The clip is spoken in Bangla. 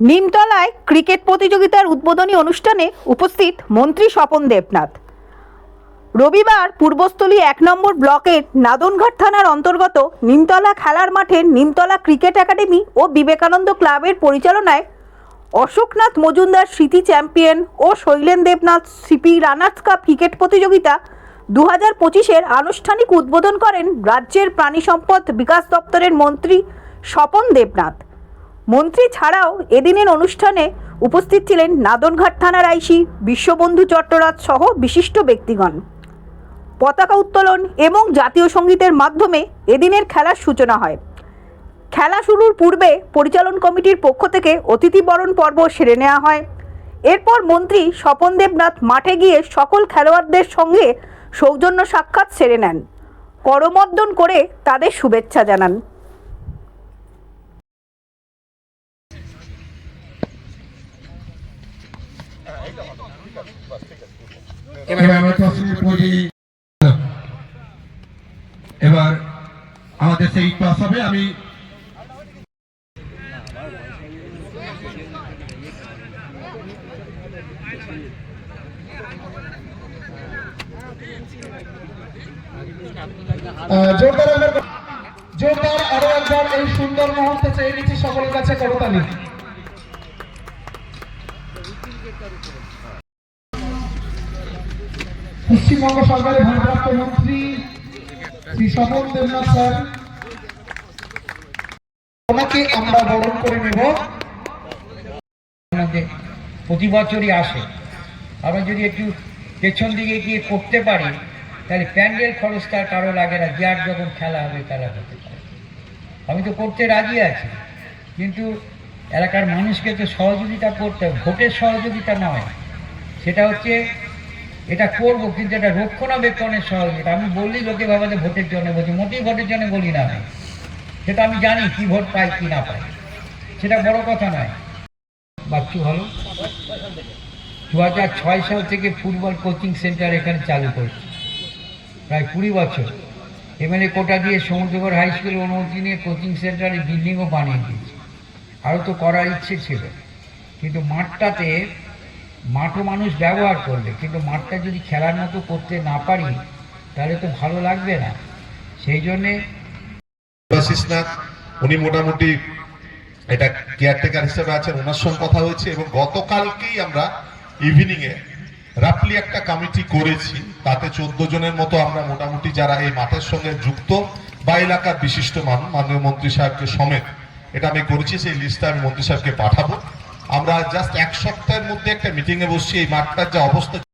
নিমতলায় ক্রিকেট প্রতিযোগিতার উদ্বোধনী অনুষ্ঠানে উপস্থিত মন্ত্রী স্বপন দেবনাথ। রবিবার পূর্বস্থলী এক নম্বর ব্লকের নাদনঘাট থানার অন্তর্গত নিমতলা খেলার মাঠে নিমতলা ক্রিকেট একাডেমি ও বিবেকানন্দ ক্লাবের পরিচালনায় অশোকনাথ মজুমদার স্মৃতি চ্যাম্পিয়ন ও Shailen Debnath CP runners cup cricket প্রতিযোগিতা দু হাজার পঁচিশের আনুষ্ঠানিক উদ্বোধন করেন রাজ্যের প্রাণী সম্পদ বিকাশ দপ্তরের মন্ত্রী স্বপন দেবনাথ। মন্ত্রী ছাড়াও এদিনের অনুষ্ঠানে উপস্থিত ছিলেন নাদনঘাট থানার আইসি বিশ্ববন্ধু চট্টরাজ সহ বিশিষ্ট ব্যক্তিগণ। পতাকা উত্তোলন এবং জাতীয় সঙ্গীতের মাধ্যমে এদিনের খেলার সূচনা হয়। খেলা শুরুর পূর্বে পরিচালন কমিটির পক্ষ থেকে অতিথি বরণ পর্ব সেরে নেওয়া হয়। এরপর মন্ত্রী স্বপন দেবনাথ মাঠে গিয়ে সকল খেলোয়াড়দের সঙ্গে সৌজন্য সাক্ষাৎ সেরে নেন। করমর্দন করে তাদের শুভেচ্ছা জানান। এবার আমাদের সেই ক্লাস হবে, আমি জোরদার জোরদার আরও একবার এই সুন্দর মুহূর্তে চেয়ে নিচ্ছি সকলের কাছে, করতালি। পশ্চিমবঙ্গ সরকারের ভারপ্রাপ্ত মন্ত্রী শ্রী স্বপন দেবনাথ স্যার ওনাকে আমরা বরণ করে নেব। প্রতি বছরই আসে। আমরা যদি একটু পেছন দিকে গিয়ে করতে পারি, তাহলে প্যান্ডেল খরচটা কারও লাগে না। যার যখন খেলা হবে, তারা হতে পারে। আমি তো করতে রাজি আছি, কিন্তু এলাকার মানুষকে তো সহযোগিতা করতে ভোটের সহযোগিতা নয় সেটা হচ্ছে এটা করব, কিন্তু এটা রক্ষণাবেক্ষণের সহযোগিতা। আমি বললি লোকে ভাবে যে ভোটের জন্য বলছি, মোটেই ভোটের জন্য বলি না আমি। সেটা আমি জানি কি ভোট পাই, কি না পাই। সেটা বড় কথা নয়। বাচ্চু ভালো? দু হাজার ছয় সাল থেকে ফুটবল কোচিং সেন্টার এখানে চালু করেছে। প্রায় কুড়ি বছর। এমএলএ কোটা দিয়ে সমুদ্রগড় হাই স্কুল অনুমতি নিয়ে কোচিং সেন্টারে বিল্ডিংও বানিয়ে দিয়েছে। আরও তো করার ইচ্ছে ছিল। কিন্তু মাঠটাতে মাঠও মানুষ ব্যবহার করবে। কিন্তু মাঠটা যদি খেলার মতো করতে না পারি, তাহলে তো ভালো লাগবে না। সেই জন্যে উনি মোটামুটি এটা কেয়ারটেকার হিসেবে আছেন, ওনার সঙ্গে কথা হয়েছে এবং গতকালকেই আমরা ইভিনিং এ রাফলি একটা কমিটি করেছি। তাতে চোদ্দ জনের মতো আমরা মোটামুটি যারা এই মাঠের সঙ্গে যুক্ত, বা এলাকার বিশিষ্ট মানুষ মাননীয় মন্ত্রী সাহেবকে সমেত। এটা আমি করেছি, সেই লিস্টটা আমি মন্ত্রী সাহেবকে পাঠাবো। আমরা জাস্ট এক সপ্তাহের মধ্যে একটা মিটিং এ বসছি, এই মাঠটার যে অবস্থা